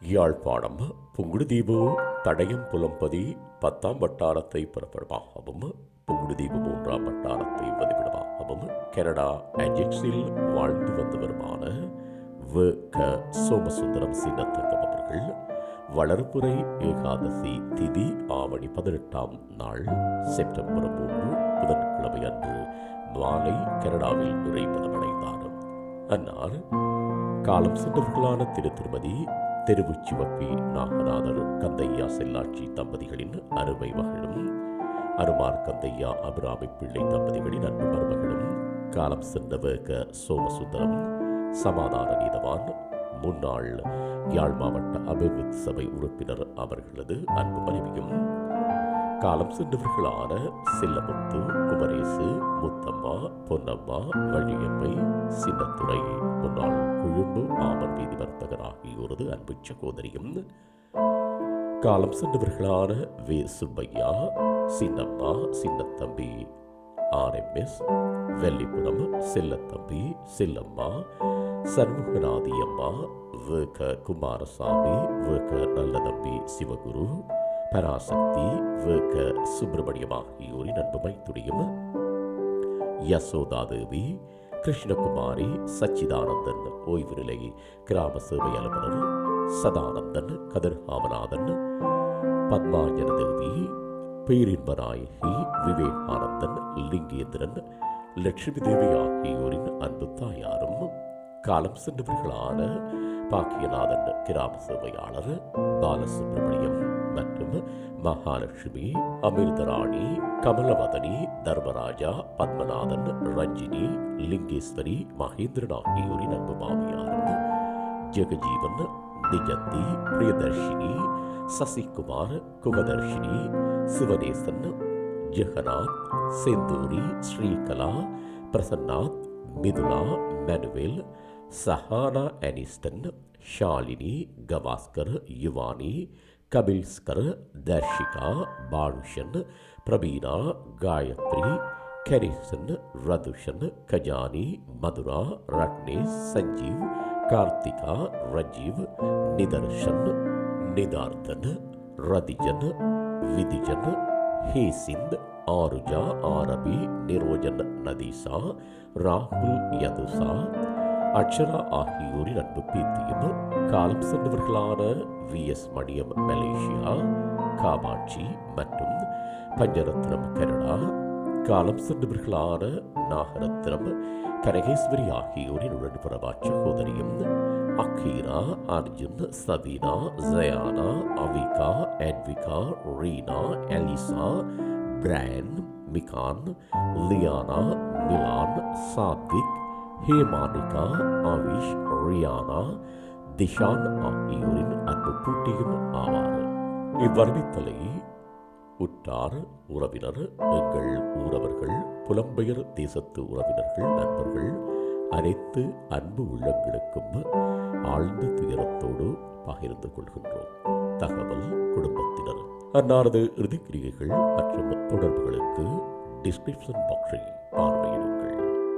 யாழ்ப்பாணம் புங்குடுதீவு தடயம் புலம்பதி பத்தாம் வட்டாரத்தை புறப்படமாகவும் புங்குடுதீவு மூன்றாம் வட்டாரத்தை வதிவிடமாகவும் கனடா அஜெக்ஸில் வாழ்ந்து வந்தவருமான வ. க. சோமசுந்தரம் சின்னத்தங்கம் அவர்கள் வளர்ப்புரை ஏகாதசி திதி ஆவணி பதினெட்டாம் நாள் செப்டம்பர் மூன்று புதன்கிழமை அன்று மாலை கனடாவில் இறைப்பதமடைந்தார் அன்னார் காலம் சென்றவர்களான திரு திருமதி தெருவுச்சிவப்பி நாகநாதர் கந்தையா செல்லாட்சி தம்பதிகளின் அருமை மகளும் அருமார் கந்தையா அபிராமி பிள்ளை தம்பதிகளின் அன்பு மருமகளும் காலம் சென்றவ க சோமசுந்தரம் சமாதான நீதவான் முன்னாள் யாழ் மாவட்ட அபிவிருத்தி சபை உறுப்பினர் அவர்களது அன்பு மனைவியும் காலம் சென்றவர்களான செல்லமுத்து குமரேசு முத்தம்மா பொன்னம்மா வழியம்மை சின்னத்துறை முன்னாள் கொழும்பு மாமன் வீதி வர்த்தகர் ஆகியோரது அன்பு சகோதரியும். காலம் சென்றவர்களான வே சுப்பையா சின்னம்மா சின்னத்தம்பி ஆர்எம்எஸ் வெள்ளிப்புறம் செல்லத்தம்பி செல்லம்மா சண்முகநாதி அம்மா வே க குமாரசாமி வே க நல்லதம்பி சிவகுரு பராசக்தி வி க சுப்பிரமணியம் ஆகியோரின் அன்புமை துடியும் யசோதாதேவி கிருஷ்ணகுமாரி சச்சிதானந்தன் ஓய்வு நிலை கிராம சேவை அலுவலர் சதானந்தன் கதிர்காமநாதன் பத்மாஞ்சன தேவி பேரின்பநாயகி விவேகானந்தன் லிங்கேந்திரன் லட்சுமி தேவி ஆகியோரின் அன்பு தாயாரும் காலம் சென்றவர்களான பாக்கியநாதன் கிராம சேவையாளர் பாலசுப்ரமணியம் மற்றும் மகாலட்சுமி அமிர்தராணி கமலவதனி தர்மராஜா பத்மநாதன் ரஞ்சினி லிங்கேஸ்வரி மகேந்திரன் ஆகியோரின் அன்பு மாமியாரும் Jegajeevan Nijanthi Priyadharshini Sasikumar Kugatharshini Sivanesan Jeganath Senthuri Srikala Prasannath Mithula Manuel Sahana Aniston Shalini Gavaskar Yuvani Kapilskar Tharshika Banushan Prabeena Gayathri Karisan Rathushan Kajani Mathura Ratnesh Sanjeev Karthika Rajeev Nitharshan Nithardhan Rathijan Vithijan Hyacinth Aruja Arabi Nirojan Nathisa ராகுல் யதுசா அக்ஷரா ஆகியோரின் அன்பு பேத்தியும் காலம் சென்றவர்களான V S Maniyam Malaysia Kamakshi மற்றும் Pancharatnam Canada. காலம் சென்றவர்களான நாகரத்னம் கனகேஸ்வரி ஆகியோரின் உடன்புறவா சகோதரியும் அக்கீரா அர்ஜுன் சதீனா ஜயானா அவிகா அட்விகா ரீனா அலிசா பிரான் மிகான் லியானா மிலான் சாத்விக் ஹேமானிகா ஆவிஷ் ரியானா திஷான் ஆகியோரின் அன்பு பூட்டியும் ஆவார் இவ்வறிவித்தலை உற்றார் உறவினர் எங்கள் ஊரவர்கள் புலம்பெயர் தேசத்து உறவினர்கள் நண்பர்கள் அனைத்து அன்பு உள்ளங்களுக்கும் ஆழ்ந்த துயரத்தோடு பகிர்ந்து கொள்கின்றோம். தகவல் குடும்பத்தினர். அன்னாரது இறுதிக்கிரியைகள் மற்றும் தொடர்புகளுக்கு டிஸ்கிரிப்ஷன் பாக்ஸை பார்வையிடுங்கள்